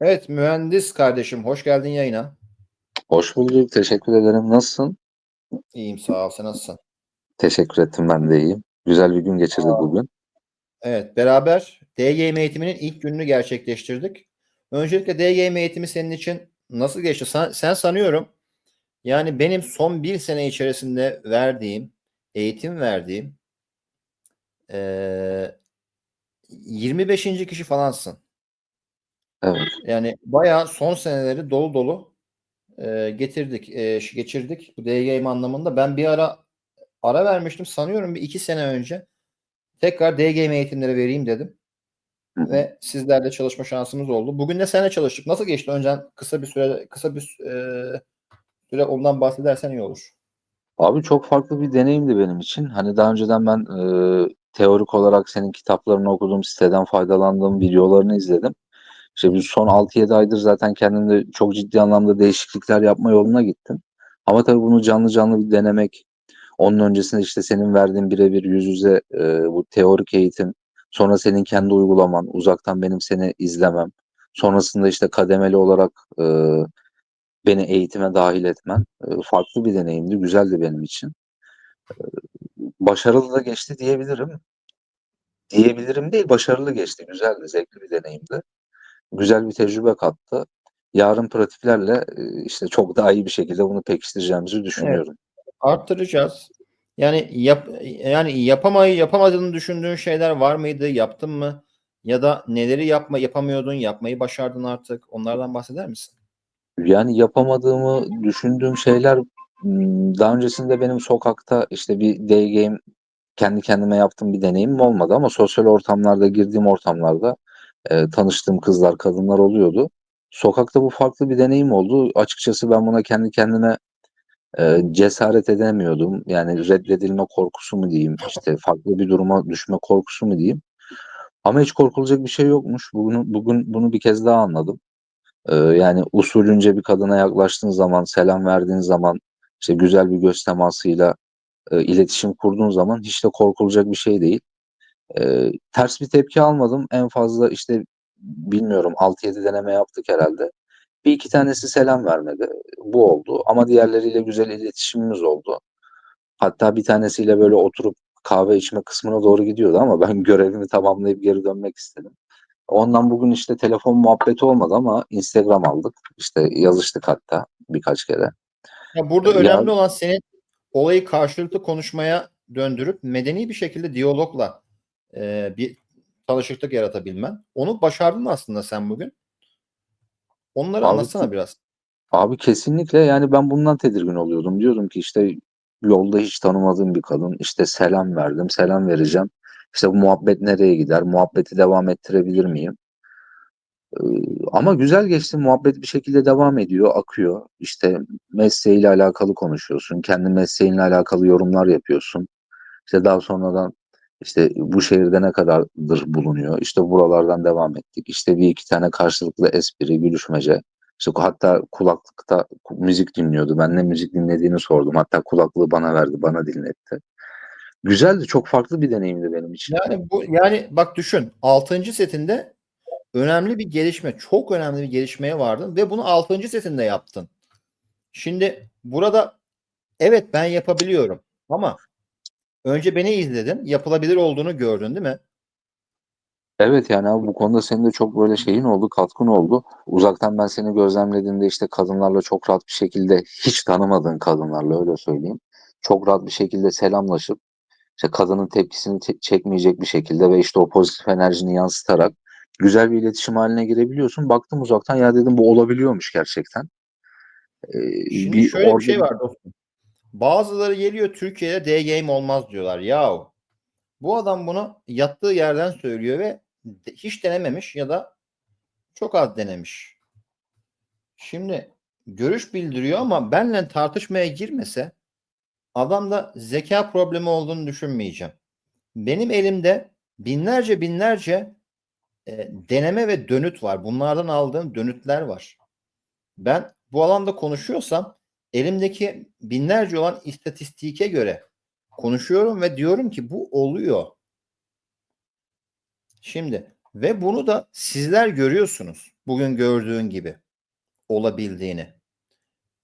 Evet mühendis kardeşim hoş geldin yayına. Hoş bulduk. Teşekkür ederim. Nasılsın? İyiyim sağ ol sen nasılsın? Teşekkür ettim. Ben de iyiyim. Güzel bir gün geçirdik bugün. Evet beraber DGM eğitiminin ilk gününü gerçekleştirdik. Öncelikle DGM eğitimi senin için nasıl geçti? Sen, sen sanıyorum yani benim son bir sene içerisinde verdiğim, eğitim verdiğim eee 25. kişi falansın. Evet. Yani bayağı son seneleri dolu dolu e, getirdik, e, geçirdik bu DGM anlamında. Ben bir ara ara vermiştim sanıyorum bir iki sene önce. Tekrar DGM eğitimleri vereyim dedim. Hı. Ve sizlerle çalışma şansımız oldu. Bugün de seninle çalıştık. Nasıl geçti? Önceden kısa bir süre kısa bir e, süre ondan bahsedersen iyi olur. Abi çok farklı bir deneyimdi benim için. Hani daha önceden ben e, teorik olarak senin kitaplarını okudum, siteden faydalandığım videolarını izledim. İşte bir son 6-7 aydır zaten kendimde çok ciddi anlamda değişiklikler yapma yoluna gittim. Ama tabii bunu canlı canlı bir denemek, onun öncesinde işte senin verdiğin birebir yüz yüze e, bu teorik eğitim, sonra senin kendi uygulaman, uzaktan benim seni izlemem, sonrasında işte kademeli olarak e, beni eğitime dahil etmen e, farklı bir deneyimdi, güzeldi benim için. E, başarılı da geçti diyebilirim. Diyebilirim değil, başarılı geçti, güzeldi, zevkli bir deneyimdi. Güzel bir tecrübe kattı. Yarın pratiklerle e, işte çok daha iyi bir şekilde bunu pekiştireceğimizi düşünüyorum. Arttıracağız. Yani yap yani yapamayı yapamadığını düşündüğün şeyler var mıydı? Yaptın mı? Ya da neleri yapma yapamıyordun, yapmayı başardın artık. Onlardan bahseder misin? Yani yapamadığımı düşündüğüm şeyler m, daha öncesinde benim sokakta işte bir day game kendi kendime yaptığım bir deneyimim olmadı ama sosyal ortamlarda girdiğim ortamlarda e, tanıştığım kızlar, kadınlar oluyordu. Sokakta bu farklı bir deneyim oldu. Açıkçası ben buna kendi kendime e, cesaret edemiyordum. Yani reddedilme korkusu mu diyeyim, işte farklı bir duruma düşme korkusu mu diyeyim. Ama hiç korkulacak bir şey yokmuş. Bugün, bugün bunu bir kez daha anladım. Ee, yani usulünce bir kadına yaklaştığın zaman, selam verdiğin zaman, işte güzel bir göz temasıyla e, iletişim kurduğun zaman hiç de korkulacak bir şey değil. Ee, ters bir tepki almadım. En fazla işte bilmiyorum 6-7 deneme yaptık herhalde. Bir iki tanesi selam vermedi. Bu oldu. Ama diğerleriyle güzel iletişimimiz oldu. Hatta bir tanesiyle böyle oturup kahve içme kısmına doğru gidiyordu ama ben görevimi tamamlayıp geri dönmek istedim. Ondan bugün işte telefon muhabbeti olmadı ama Instagram aldık. İşte yazıştık hatta birkaç kere. Ya burada Ya- önemli olan senin olayı karşılıklı konuşmaya döndürüp medeni bir şekilde diyalogla e, bir tanışıklık yaratabilmen. Onu başardın aslında sen bugün. Onları Abi, anlatsana biraz. Abi kesinlikle yani ben bundan tedirgin oluyordum. Diyordum ki işte yolda hiç tanımadığım bir kadın işte selam verdim, selam vereceğim. İşte bu muhabbet nereye gider? Muhabbeti devam ettirebilir miyim? Ee, ama güzel geçti. Muhabbet bir şekilde devam ediyor, akıyor. İşte mesleğiyle alakalı konuşuyorsun. Kendi mesleğinle alakalı yorumlar yapıyorsun. İşte daha sonradan işte bu şehirde ne kadardır bulunuyor? İşte buralardan devam ettik. İşte bir iki tane karşılıklı espri, gülüşmece. İşte hatta kulaklıkta müzik dinliyordu. Ben ne müzik dinlediğini sordum. Hatta kulaklığı bana verdi, bana dinletti. Güzeldi, çok farklı bir deneyimdi benim için. Yani bu yani bak düşün 6. setinde önemli bir gelişme, çok önemli bir gelişmeye vardın ve bunu 6. setinde yaptın. Şimdi burada evet ben yapabiliyorum ama önce beni izledin, yapılabilir olduğunu gördün değil mi? Evet yani abi bu konuda senin de çok böyle şeyin oldu, katkın oldu. Uzaktan ben seni gözlemlediğimde işte kadınlarla çok rahat bir şekilde hiç tanımadığın kadınlarla öyle söyleyeyim. Çok rahat bir şekilde selamlaşıp işte kadının tepkisini te- çekmeyecek bir şekilde ve işte o pozitif enerjini yansıtarak güzel bir iletişim haline girebiliyorsun. Baktım uzaktan ya dedim bu olabiliyormuş gerçekten. Ee, Şimdi bir şöyle bir şey var dostum. Bazıları geliyor Türkiye'de D-game olmaz diyorlar. Yahu bu adam bunu yattığı yerden söylüyor ve hiç denememiş ya da çok az denemiş. Şimdi görüş bildiriyor ama benle tartışmaya girmese adamda zeka problemi olduğunu düşünmeyeceğim. Benim elimde binlerce binlerce e, deneme ve dönüt var. Bunlardan aldığım dönütler var. Ben bu alanda konuşuyorsam elimdeki binlerce olan istatistike göre konuşuyorum ve diyorum ki bu oluyor. Şimdi ve bunu da sizler görüyorsunuz. Bu bugün gördüğün gibi olabildiğini.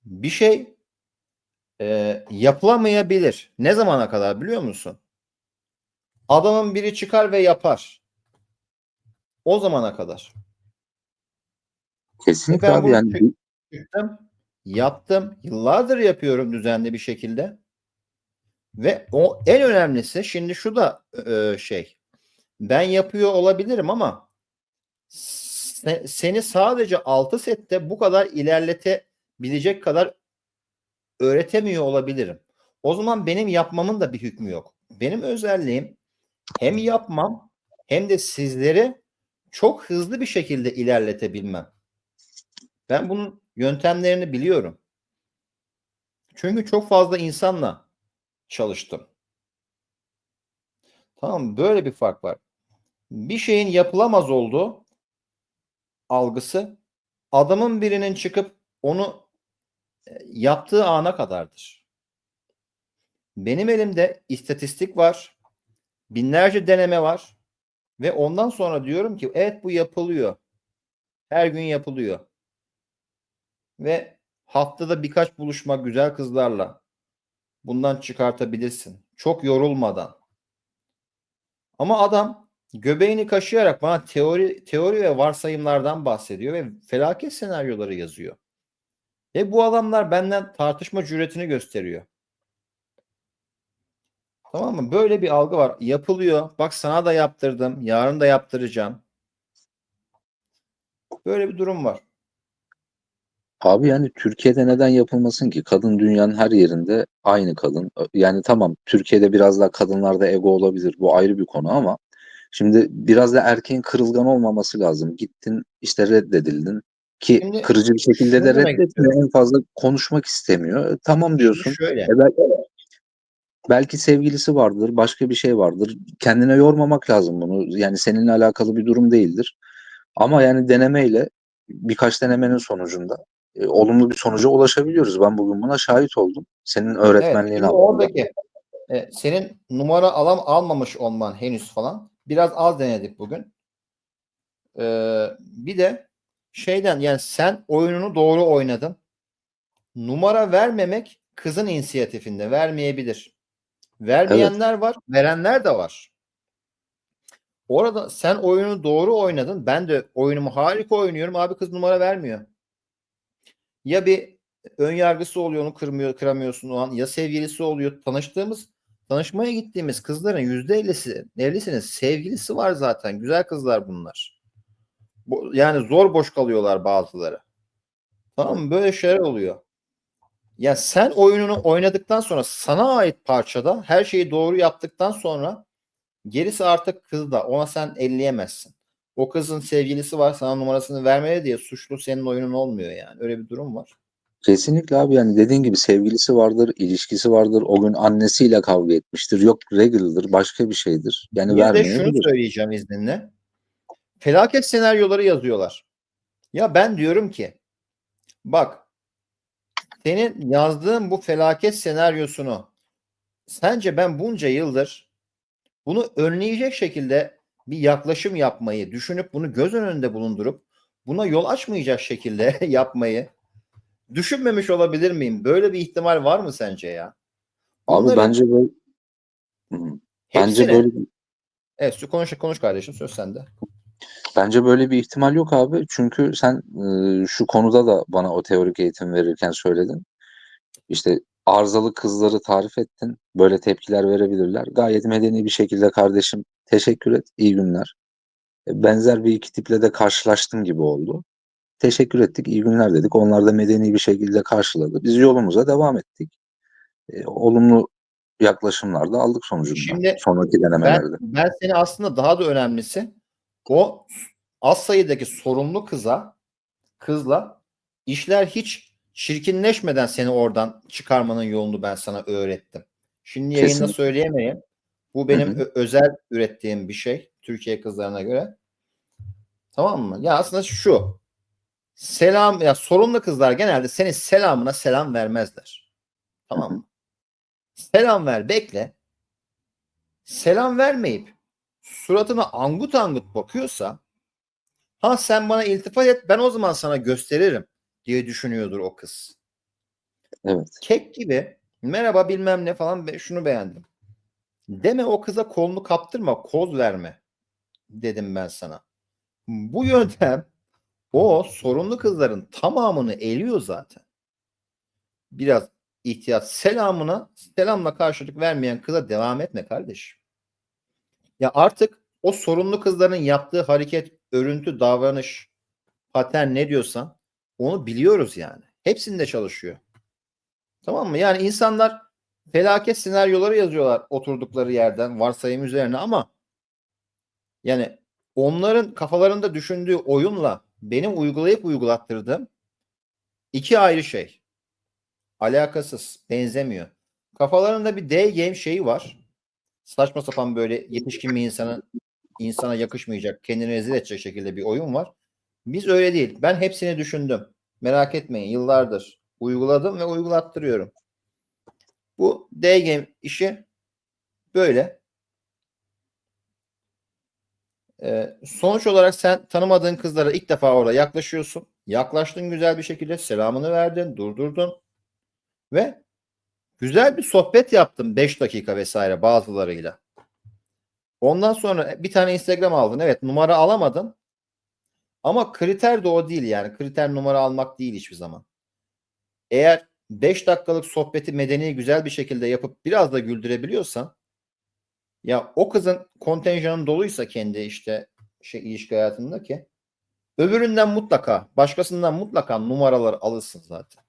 Bir şey e, yapılamayabilir. Ne zamana kadar biliyor musun? Adamın biri çıkar ve yapar. O zamana kadar. Kesinlikle Ben abi yani Çıktım, yaptım. Yıllardır yapıyorum düzenli bir şekilde. Ve o en önemlisi şimdi şu da e, şey. Ben yapıyor olabilirim ama se- seni sadece 6 sette bu kadar ilerletebilecek kadar öğretemiyor olabilirim. O zaman benim yapmamın da bir hükmü yok. Benim özelliğim hem yapmam hem de sizleri çok hızlı bir şekilde ilerletebilmem. Ben bunun yöntemlerini biliyorum. Çünkü çok fazla insanla çalıştım. Tamam? Böyle bir fark var. Bir şeyin yapılamaz olduğu algısı adamın birinin çıkıp onu e, yaptığı ana kadardır. Benim elimde istatistik var. Binlerce deneme var. Ve ondan sonra diyorum ki evet bu yapılıyor. Her gün yapılıyor. Ve haftada birkaç buluşma güzel kızlarla bundan çıkartabilirsin. Çok yorulmadan. Ama adam göbeğini kaşıyarak bana teori teori ve varsayımlardan bahsediyor ve felaket senaryoları yazıyor. Ve bu adamlar benden tartışma cüretini gösteriyor. Tamam mı? Böyle bir algı var. Yapılıyor. Bak sana da yaptırdım. Yarın da yaptıracağım. Böyle bir durum var. Abi yani Türkiye'de neden yapılmasın ki? Kadın dünyanın her yerinde aynı kadın. Yani tamam Türkiye'de biraz daha kadınlarda ego olabilir. Bu ayrı bir konu ama şimdi biraz da erkeğin kırılgan olmaması lazım. Gittin işte reddedildin ki Şimdi kırıcı bir şekilde şunu de demek reddetmiyor. En fazla konuşmak istemiyor. E, tamam diyorsun. Şöyle. E belki, belki sevgilisi vardır, başka bir şey vardır. Kendine yormamak lazım bunu. Yani seninle alakalı bir durum değildir. Ama yani denemeyle birkaç denemenin sonucunda e, olumlu bir sonuca ulaşabiliyoruz. Ben bugün buna şahit oldum. Senin Evet, öğretmenliğin altında. oradaki e, senin numara alam almamış olman henüz falan biraz az denedik bugün. Ee, bir de şeyden yani sen oyununu doğru oynadın. Numara vermemek kızın inisiyatifinde vermeyebilir. Vermeyenler var, verenler de var. Orada sen oyunu doğru oynadın. Ben de oyunumu harika oynuyorum. Abi kız numara vermiyor. Ya bir ön yargısı oluyor onu kırmıyor, kıramıyorsun o an. Ya sevgilisi oluyor. Tanıştığımız, tanışmaya gittiğimiz kızların yüzde ellisi, ellisinin sevgilisi var zaten. Güzel kızlar bunlar. Bu, yani zor boş kalıyorlar bazıları. Tamam mı? Böyle şeyler oluyor. Ya sen oyununu oynadıktan sonra sana ait parçada her şeyi doğru yaptıktan sonra gerisi artık kızda. Ona sen elleyemezsin. O kızın sevgilisi var sana numarasını vermedi diye suçlu senin oyunun olmuyor yani. Öyle bir durum var. Kesinlikle abi yani dediğin gibi sevgilisi vardır, ilişkisi vardır. O gün annesiyle kavga etmiştir. Yok regular'dır, başka bir şeydir. Yani Bir de şunu söyleyeceğim izninle. Felaket senaryoları yazıyorlar. Ya ben diyorum ki bak senin yazdığın bu felaket senaryosunu sence ben bunca yıldır bunu önleyecek şekilde bir yaklaşım yapmayı, düşünüp bunu göz önünde bulundurup buna yol açmayacak şekilde yapmayı düşünmemiş olabilir miyim? Böyle bir ihtimal var mı sence ya? Abi Bunların bence böyle bence hepsine- böyle Evet konuş konuş kardeşim söz sende. Bence böyle bir ihtimal yok abi. Çünkü sen e, şu konuda da bana o teorik eğitim verirken söyledin. İşte arızalı kızları tarif ettin. Böyle tepkiler verebilirler. Gayet medeni bir şekilde kardeşim teşekkür et. iyi günler. E, Benzer bir iki tiple de karşılaştım gibi oldu. Teşekkür ettik, iyi günler dedik. Onlar da medeni bir şekilde karşıladı. Biz yolumuza devam ettik. E, olumlu yaklaşımlar da aldık sonucunda. Şimdi Sonraki denemelerde. Ben, ben seni aslında daha da önemlisi o az sayıdaki sorumlu kıza kızla işler hiç çirkinleşmeden seni oradan çıkarmanın yolunu ben sana öğrettim. Şimdi yayında Kesinlikle. söyleyemeyim. Bu benim Hı hı. özel ürettiğim bir şey Türkiye kızlarına göre. Tamam mı? Ya aslında şu. Selam ya sorumlu kızlar genelde senin selamına selam vermezler. Tamam mı? Selam ver, bekle. Selam vermeyip suratına angut angut bakıyorsa Ha sen bana iltifat et ben o zaman sana gösteririm diye düşünüyordur o kız. Evet. Kek gibi merhaba bilmem ne falan şunu beğendim. Deme o kıza kolunu kaptırma koz verme dedim ben sana. Bu yöntem o sorunlu kızların tamamını eliyor zaten. Biraz ihtiyat selamına selamla karşılık vermeyen kıza devam etme kardeşim. Ya artık o sorunlu kızların yaptığı hareket, örüntü, davranış, patern ne diyorsan onu biliyoruz yani. Hepsinde çalışıyor. Tamam mı? Yani insanlar felaket senaryoları yazıyorlar oturdukları yerden varsayım üzerine ama yani onların kafalarında düşündüğü oyunla benim uygulayıp uygulattırdığım iki ayrı şey. Alakasız, benzemiyor. Kafalarında bir D game şeyi var. Saçma sapan böyle yetişkin bir insanın insana yakışmayacak, kendini rezil edecek şekilde bir oyun var. Biz öyle değil. Ben hepsini düşündüm. Merak etmeyin. Yıllardır uyguladım ve uygulattırıyorum. Bu D game işi böyle. Ee, sonuç olarak sen tanımadığın kızlara ilk defa orada yaklaşıyorsun. Yaklaştın güzel bir şekilde selamını verdin, durdurdun ve güzel bir sohbet yaptın 5 dakika vesaire bazılarıyla. Ondan sonra bir tane Instagram aldın. Evet numara alamadın. Ama kriter de o değil yani. Kriter numara almak değil hiçbir zaman. Eğer 5 dakikalık sohbeti medeni güzel bir şekilde yapıp biraz da güldürebiliyorsan ya o kızın kontenjanı doluysa kendi işte şey ilişki hayatındaki öbüründen mutlaka başkasından mutlaka numaralar alırsın zaten.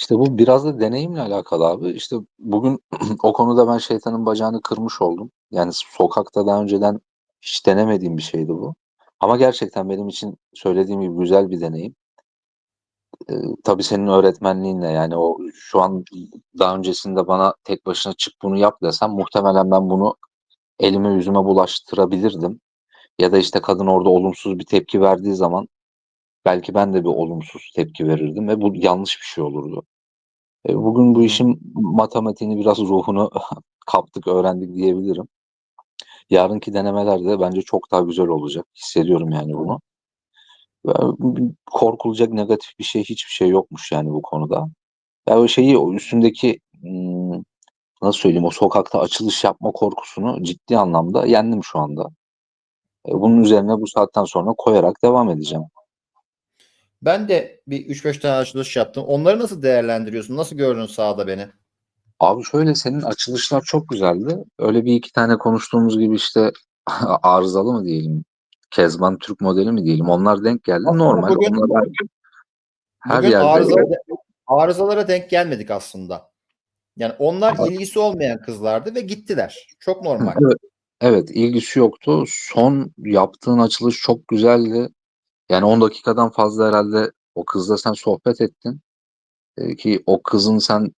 İşte bu biraz da deneyimle alakalı abi. İşte bugün o konuda ben şeytanın bacağını kırmış oldum. Yani sokakta daha önceden hiç denemediğim bir şeydi bu. Ama gerçekten benim için söylediğim gibi güzel bir deneyim. Ee, tabii senin öğretmenliğinle yani o şu an daha öncesinde bana tek başına çık bunu yap desem muhtemelen ben bunu elime yüzüme bulaştırabilirdim. Ya da işte kadın orada olumsuz bir tepki verdiği zaman belki ben de bir olumsuz tepki verirdim ve bu yanlış bir şey olurdu. E, Bugün bu işin matematiğini biraz ruhunu kaptık, öğrendik diyebilirim. Yarınki denemeler de bence çok daha güzel olacak. Hissediyorum yani bunu. Korkulacak negatif bir şey hiçbir şey yokmuş yani bu konuda. Ya o şeyi o üstündeki nasıl söyleyeyim o sokakta açılış yapma korkusunu ciddi anlamda yendim şu anda. E, Bunun üzerine bu saatten sonra koyarak devam edeceğim. Ben de bir 3-5 tane açılış yaptım. Onları nasıl değerlendiriyorsun? Nasıl gördün sahada beni? Abi şöyle senin açılışlar çok güzeldi. Öyle bir iki tane konuştuğumuz gibi işte arızalı mı diyelim, Kezban Türk modeli mi diyelim onlar denk geldi. Aslında Normal. bugün- onlar her, her Bugün yerde arızalara, arızalara denk gelmedik aslında. Yani onlar Ama- ilgisi olmayan kızlardı ve gittiler. Çok normal. Evet, evet ilgisi yoktu. Son yaptığın açılış çok güzeldi. Yani 10 dakikadan fazla herhalde o kızla sen sohbet ettin. Ee, ki o kızın sen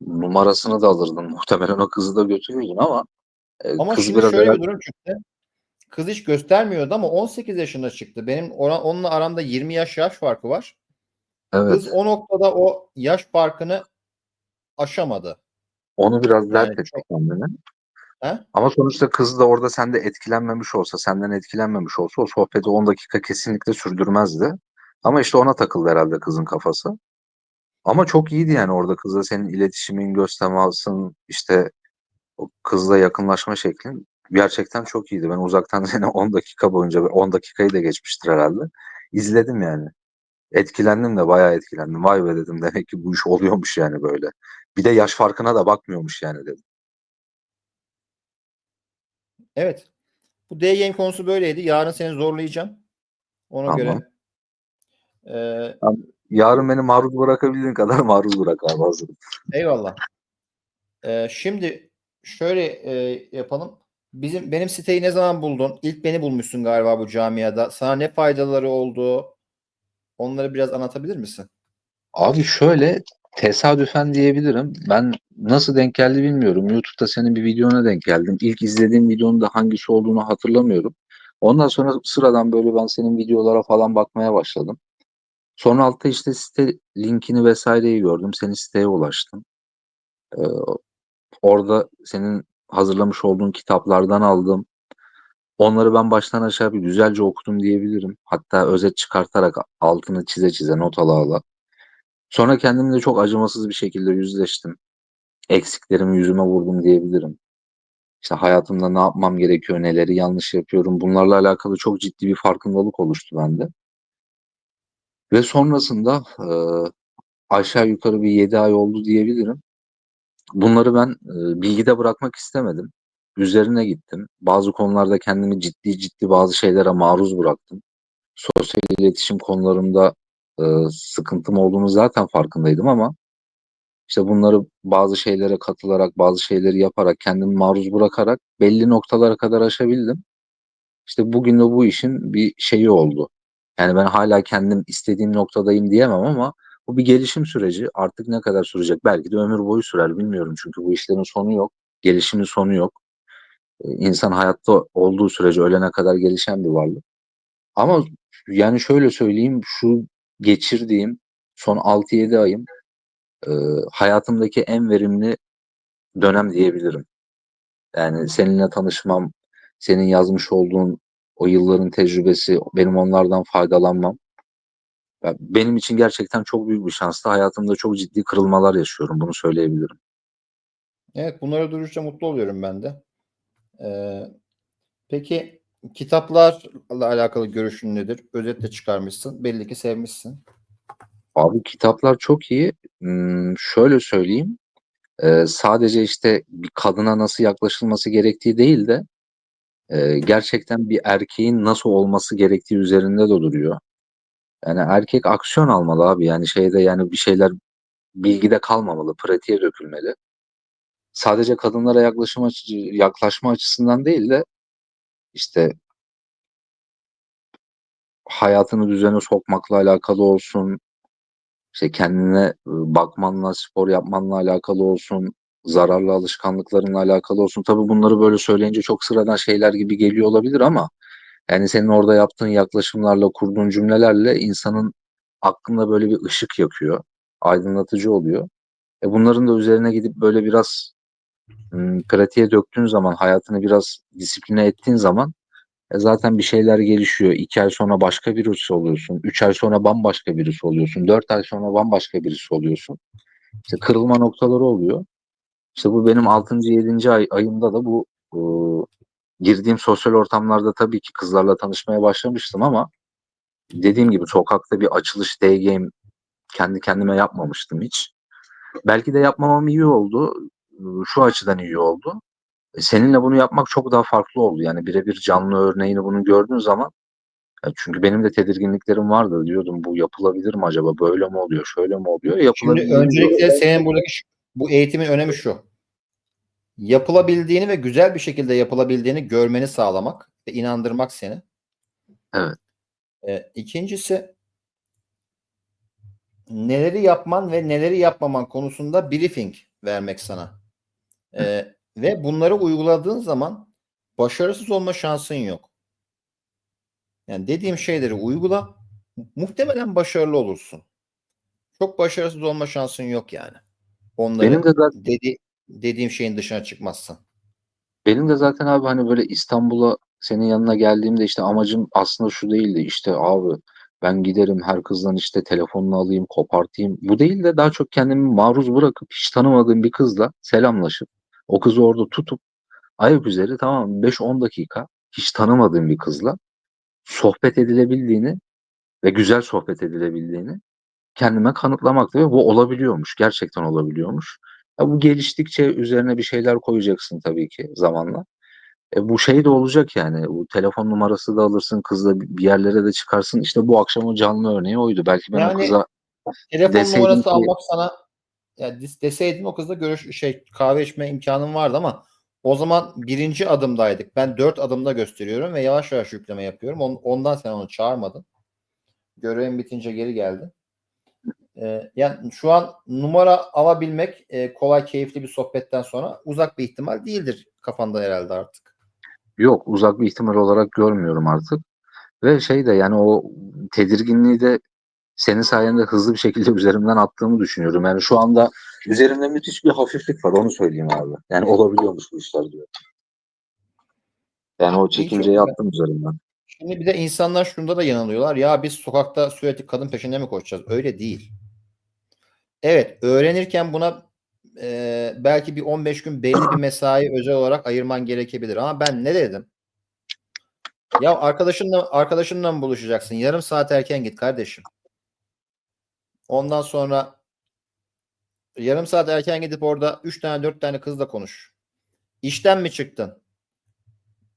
numarasını da alırdın. Muhtemelen o kızı da götürürdün ama e, Ama kız şimdi biraz şöyle bir durum çıktı. Kız hiç göstermiyordu ama 18 yaşında çıktı. Benim ona, onunla aramda 20 yaş yaş farkı var. evet, Kız o noktada o yaş farkını aşamadı. onu biraz dert Yani etti kendine. He? Ama sonuçta kız da orada sende etkilenmemiş olsa, senden etkilenmemiş olsa o sohbeti 10 dakika kesinlikle sürdürmezdi. Ama işte ona takıldı herhalde kızın kafası. Ama çok iyiydi yani orada kızla senin iletişimin, göz temasın, işte o kızla yakınlaşma şeklin gerçekten çok iyiydi. Ben uzaktan seni 10 dakika boyunca, 10 dakikayı da geçmiştir herhalde. İzledim yani. Etkilendim de bayağı etkilendim. Vay be dedim demek ki bu iş oluyormuş yani böyle. Bir de yaş farkına da bakmıyormuş yani dedim. Evet. Bu D game konusu böyleydi. Yarın seni zorlayacağım. Ona Tamam. göre Ee, Yarın beni maruz bırakabildiğin kadar maruz bırak abi hazırım. eyvallah. Ee, şimdi şöyle e, yapalım. Bizim benim siteyi ne zaman buldun? İlk beni bulmuşsun galiba bu camiada. Sana ne faydaları oldu? Onları biraz anlatabilir misin? Abi şöyle tesadüfen diyebilirim. Ben nasıl denk geldi bilmiyorum. YouTube'da senin bir videona denk geldim. İlk izlediğim videonun da hangisi olduğunu hatırlamıyorum. Ondan sonra sıradan böyle ben senin videolara falan bakmaya başladım. Sonra altta işte site linkini vesaireyi gördüm. Senin siteye ulaştım. Ee, orada senin hazırlamış olduğun kitaplardan aldım. Onları ben baştan aşağı bir güzelce okudum diyebilirim. Hatta özet çıkartarak altını çize çize not ala ala. Sonra kendimle çok acımasız bir şekilde yüzleştim. Eksiklerimi yüzüme vurdum diyebilirim. İşte hayatımda ne yapmam gerekiyor, neleri yanlış yapıyorum. Bunlarla alakalı çok ciddi bir farkındalık oluştu bende. Ve sonrasında e, aşağı yukarı bir 7 ay oldu diyebilirim. Bunları ben e, bilgide bırakmak istemedim. Üzerine gittim. Bazı konularda kendimi ciddi ciddi bazı şeylere maruz bıraktım. Sosyal iletişim konularında e, sıkıntım olduğunu zaten farkındaydım ama işte bunları bazı şeylere katılarak, bazı şeyleri yaparak, kendimi maruz bırakarak belli noktalara kadar aşabildim. İşte bugün de bu işin bir şeyi oldu. Yani ben hala kendim istediğim noktadayım diyemem ama bu bir gelişim süreci. Artık ne kadar sürecek? Belki de ömür boyu sürer bilmiyorum. Çünkü bu işlerin sonu yok. Gelişimin sonu yok. Ee, İnsan hayatta olduğu sürece ölene kadar gelişen bir varlık. Ama yani şöyle söyleyeyim şu geçirdiğim son 6-7 ayım e, hayatımdaki en verimli dönem diyebilirim. Yani seninle tanışmam, senin yazmış olduğun o yılların tecrübesi, benim onlardan faydalanmam. Ya benim için gerçekten çok büyük bir şanstı. Hayatımda çok ciddi kırılmalar yaşıyorum. Bunu söyleyebilirim. Evet bunları duyunca mutlu oluyorum ben de. Ee, peki kitaplarla alakalı görüşün nedir? Özetle çıkarmışsın. Belli ki sevmişsin. Abi kitaplar çok iyi. Hmm, şöyle söyleyeyim. Ee, sadece işte bir kadına nasıl yaklaşılması gerektiği değil de e, gerçekten bir erkeğin nasıl olması gerektiği üzerinde de duruyor. Yani erkek aksiyon almalı abi. Yani şeyde yani bir şeyler bilgide kalmamalı, pratiğe dökülmeli. Sadece kadınlara yaklaşım açı, yaklaşma açısından değil de işte hayatını düzene sokmakla alakalı olsun, işte kendine bakmanla, spor yapmanla alakalı olsun, zararlı alışkanlıklarınla alakalı olsun. Tabii bunları böyle söyleyince çok sıradan şeyler gibi geliyor olabilir ama yani senin orada yaptığın yaklaşımlarla, kurduğun cümlelerle insanın aklında böyle bir ışık yakıyor, aydınlatıcı oluyor. E bunların da üzerine gidip böyle biraz m, pratiğe döktüğün zaman, hayatını biraz disipline ettiğin zaman e zaten bir şeyler gelişiyor. İki ay sonra başka birisi oluyorsun. Üç ay sonra bambaşka birisi oluyorsun. Dört ay sonra bambaşka birisi oluyorsun. İşte kırılma noktaları oluyor. İşte bu benim 6. 7. ay, ayımda da bu girdiğim sosyal ortamlarda tabii ki kızlarla tanışmaya başlamıştım ama dediğim gibi sokakta bir açılış day game kendi kendime yapmamıştım hiç. Belki de yapmamam iyi oldu. E, Şu açıdan iyi oldu. E, Seninle bunu yapmak çok daha farklı oldu. Yani birebir canlı örneğini bunu gördüğün zaman ya çünkü benim de tedirginliklerim vardı. Diyordum bu yapılabilir mi acaba? Böyle mi oluyor? Şöyle mi oluyor? Şimdi Yapılabilir öncelikle senin buradaki şu- bu eğitimin önemi şu. Yapılabildiğini ve güzel bir şekilde yapılabildiğini görmeni sağlamak ve inandırmak seni. Evet. Ee, ikincisi neleri yapman ve neleri yapmaman konusunda briefing vermek sana. Ee, ve bunları uyguladığın zaman başarısız olma şansın yok. Yani dediğim şeyleri uygula. Muhtemelen başarılı olursun. Çok başarısız olma şansın yok yani. Onları Benim de zaten dedi, dediğim şeyin dışına çıkmazsan. benim de zaten abi hani böyle İstanbul'a senin yanına geldiğimde işte amacım aslında şu değildi. İşte abi ben giderim her kızdan işte telefonunu alayım, kopartayım. Bu değil de daha çok kendimi maruz bırakıp hiç tanımadığım bir kızla selamlaşıp o kızı orada tutup ayak üzeri tamam 5-10 dakika hiç tanımadığım bir kızla sohbet edilebildiğini ve güzel sohbet edilebildiğini kendime kanıtlamaktı ve bu olabiliyormuş. Gerçekten olabiliyormuş. Ya bu geliştikçe üzerine bir şeyler koyacaksın tabii ki zamanla. E bu şey de olacak yani. Bu telefon numarası da alırsın, kızla bir yerlere de çıkarsın. İşte bu akşamın canlı örneği oydu. Belki ben o Yani kıza telefon deseydim numarası ki almak sana ya deseydin o kızla görüş şey kahve içme imkanın vardı ama o zaman birinci adımdaydık. Ben dört adımda gösteriyorum ve yavaş yavaş yükleme yapıyorum. On- ondan sen onu çağırmadın. Görevin bitince geri geldin. Ee, yani şu an numara alabilmek e, kolay, keyifli bir sohbetten sonra uzak bir ihtimal değildir kafanda herhalde artık. yok uzak bir ihtimal olarak görmüyorum artık. Ve şey de yani o tedirginliği de senin sayende hızlı bir şekilde üzerimden attığımı düşünüyorum. Yani şu anda üzerimde müthiş bir hafiflik var onu söyleyeyim abi. Yani olabiliyormuş bu işler diyor. Yani o çekinceyi attım üzerinden. Şimdi bir de insanlar şunda da yanılıyorlar. Ya biz sokakta sürekli kadın peşinde mi koşacağız? Öyle değil. Evet, öğrenirken buna e, belki bir 15 gün belli bir mesai özel olarak ayırman gerekebilir. Ama ben ne dedim? Ya arkadaşınla arkadaşınla mı buluşacaksın? Yarım saat erken git kardeşim. Ondan sonra yarım saat erken gidip orada 3 tane 4 tane kızla konuş. İşten mi çıktın?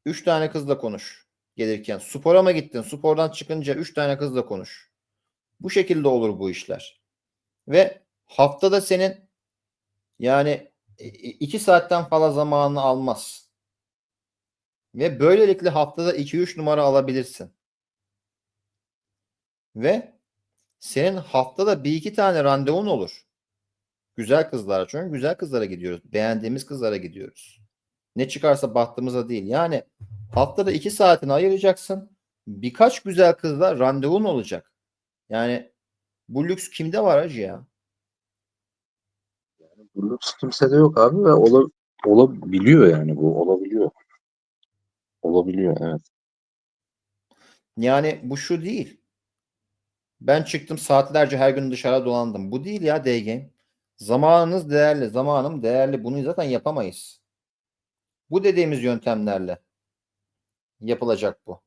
3 tane kızla konuş gelirken. Spora mı gittin? Spordan çıkınca 3 tane kızla konuş. Bu şekilde olur bu işler. Ve haftada senin yani 2 saatten fazla zamanını almaz. Ve böylelikle haftada 2-3 numara alabilirsin. Ve senin haftada bir iki tane randevun olur. Güzel kızlara çünkü güzel kızlara gidiyoruz. Beğendiğimiz kızlara gidiyoruz. Ne çıkarsa bahtımıza değil. Yani haftada iki saatini ayıracaksın. Birkaç güzel kızla randevun olacak. Yani bu lüks kimde var hacı ya? Lüks kimsede yok abi ve ola, olabiliyor yani bu olabiliyor. Olabiliyor evet. Yani bu şu değil. Ben çıktım saatlerce her gün dışarı dolandım. Bu değil ya D-Game. Zamanınız değerli, zamanım değerli. Bunu zaten yapamayız. Bu dediğimiz yöntemlerle yapılacak bu.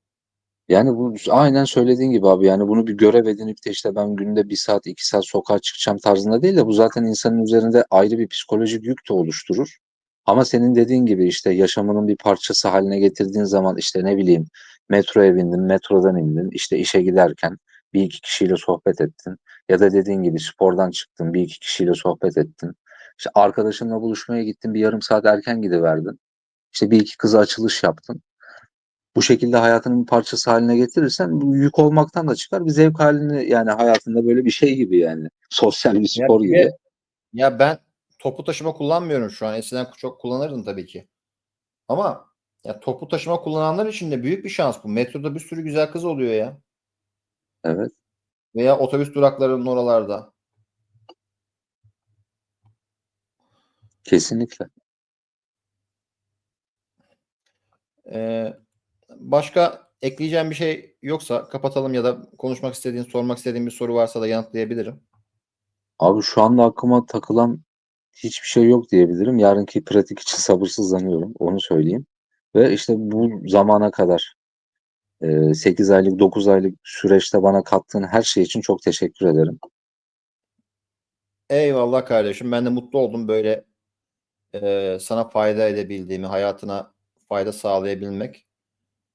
Yani bu aynen söylediğin gibi abi yani bunu bir görev edinip de işte ben günde bir saat iki saat sokağa çıkacağım tarzında değil de bu zaten insanın üzerinde ayrı bir psikolojik yük de oluşturur. Ama senin dediğin gibi işte yaşamının bir parçası haline getirdiğin zaman işte ne bileyim metroya bindin, metrodan indin, işte işe giderken bir iki kişiyle sohbet ettin. Ya da dediğin gibi spordan çıktın, bir iki kişiyle sohbet ettin. İşte arkadaşınla buluşmaya gittin, bir yarım saat erken gidiverdin. İşte bir iki kıza açılış yaptın bu şekilde hayatının bir parçası haline getirirsen bu yük olmaktan da çıkar bir zevk halini yani hayatında böyle bir şey gibi yani sosyal bir Ya spor bir gibi. Ya ben toplu taşıma kullanmıyorum şu an. Eskiden çok kullanırdım tabii ki. Ama ya toplu taşıma kullananlar için de büyük bir şans bu. Metroda bir sürü güzel kız oluyor ya. Evet. Veya otobüs duraklarının oralarda. Kesinlikle. Ee, başka ekleyeceğim bir şey yoksa kapatalım ya da konuşmak istediğin, sormak istediğin bir soru varsa da yanıtlayabilirim. Abi şu anda aklıma takılan hiçbir şey yok diyebilirim. Yarınki pratik için sabırsızlanıyorum. Onu söyleyeyim. Ve işte bu zamana kadar 8 aylık 9 aylık süreçte bana kattığın her şey için çok teşekkür ederim. Eyvallah kardeşim. Ben de mutlu oldum böyle e, sana fayda edebildiğimi, hayatına fayda sağlayabilmek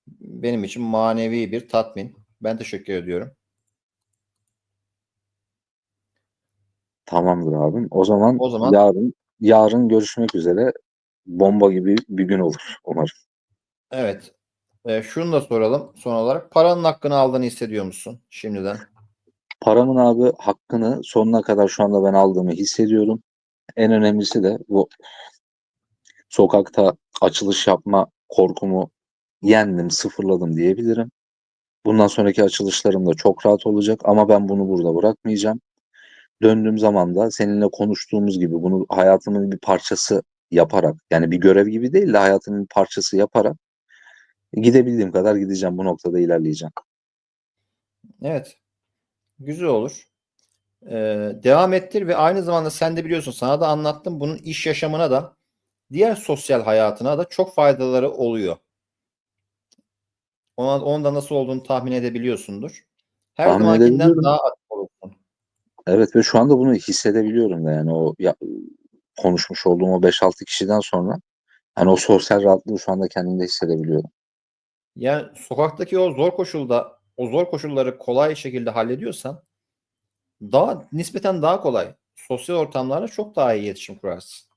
benim için manevi bir tatmin. Ben teşekkür ediyorum. Tamamdır abim. O zaman, O zaman- yarın yarın görüşmek üzere. Bomba gibi bir gün olur umarım. Evet. E, şunu da soralım son olarak. Paranın hakkını aldığını hissediyor musun şimdiden? Paramın abi hakkını sonuna kadar şu anda ben aldığımı hissediyorum. En önemlisi de bu sokakta açılış yapma korkumu yendim, sıfırladım diyebilirim. Bundan sonraki açılışlarım da çok rahat olacak ama ben bunu burada bırakmayacağım. Döndüğüm zaman da seninle konuştuğumuz gibi bunu hayatımın bir parçası yaparak yani bir görev gibi değil de hayatımın bir parçası yaparak gidebildiğim kadar gideceğim. Bu noktada ilerleyeceğim. Evet. Güzel olur. E, devam ettir ve aynı zamanda sen de biliyorsun sana da anlattım. Bunun iş yaşamına da diğer sosyal hayatına da çok faydaları oluyor. Ona, onun da nasıl olduğunu tahmin edebiliyorsundur. Her Tahmin zamankinden daha aktif olursun. Evet ve şu anda bunu hissedebiliyorum da yani o ya, konuşmuş olduğum o 5-6 kişiden sonra hani o sosyal rahatlığı şu anda kendimde hissedebiliyorum. Yani sokaktaki o zor koşulda o zor koşulları kolay şekilde hallediyorsan daha nispeten daha kolay. Sosyal ortamlarla çok daha iyi iletişim kurarsın.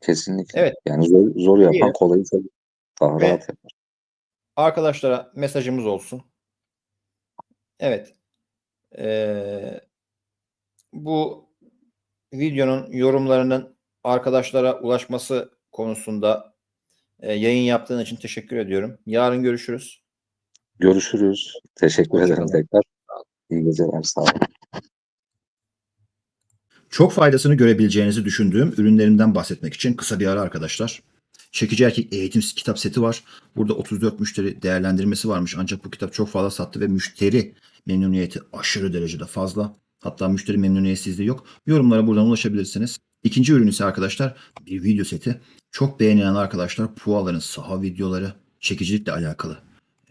Kesinlikle. Evet. Yani zor, zor yapan Diyelim. kolayı tabii daha Ve- rahat yapar. Arkadaşlara mesajımız olsun. Evet. Ee, bu videonun yorumlarının arkadaşlara ulaşması konusunda e, yayın yaptığın için teşekkür ediyorum. Yarın görüşürüz. Görüşürüz. Teşekkür ederim tekrar. İyi geceler. Sağ olun. Çok faydasını görebileceğinizi düşündüğüm ürünlerimden bahsetmek için kısa bir ara arkadaşlar. Çekici Erkek eğitim kitap seti var. Burada 34 müşteri değerlendirmesi varmış. Ancak bu kitap çok fazla sattı ve müşteri memnuniyeti aşırı derecede fazla. Hatta müşteri memnuniyetsizliği yok. Yorumlara buradan ulaşabilirsiniz. İkinci ürün ise arkadaşlar bir video seti. Çok beğenilen arkadaşlar Puaların saha videoları çekicilikle alakalı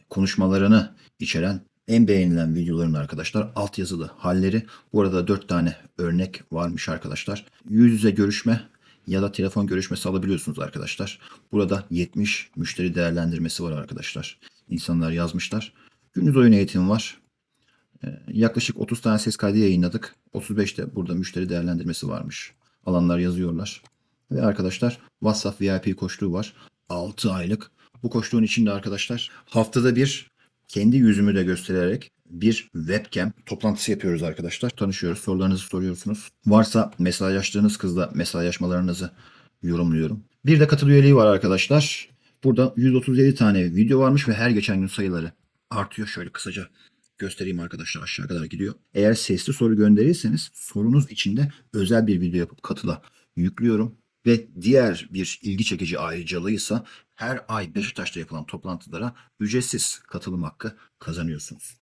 konuşmalarını içeren en beğenilen videoların arkadaşlar altyazılı halleri. Bu arada 4 tane örnek varmış arkadaşlar. Yüz yüze görüşme ya da telefon görüşmesi alabiliyorsunuz arkadaşlar. Burada 70 müşteri değerlendirmesi var arkadaşlar. İnsanlar yazmışlar. Gündüz oyun eğitimi var. Ee, Yaklaşık 30 tane ses kaydı yayınladık. 35'te burada müşteri değerlendirmesi varmış. Alanlar yazıyorlar. Ve arkadaşlar WhatsApp VIP koçluğu var. 6 aylık. Bu koçluğun içinde arkadaşlar haftada bir kendi yüzümü de göstererek bir webcam toplantısı yapıyoruz arkadaşlar. Tanışıyoruz, sorularınızı soruyorsunuz. Varsa mesajlaştığınız kızla mesajlaşmalarınızı yorumluyorum. Bir de katıl üyeliği var arkadaşlar. Burada 137 tane video varmış ve her geçen gün sayıları artıyor. Şöyle kısaca göstereyim arkadaşlar aşağı kadar gidiyor. Eğer sesli soru gönderirseniz sorunuz içinde özel bir video yapıp katıla yüklüyorum. Ve diğer bir ilgi çekici ayrıcalığıysa her ay Beşiktaş'ta yapılan toplantılara ücretsiz katılım hakkı kazanıyorsunuz.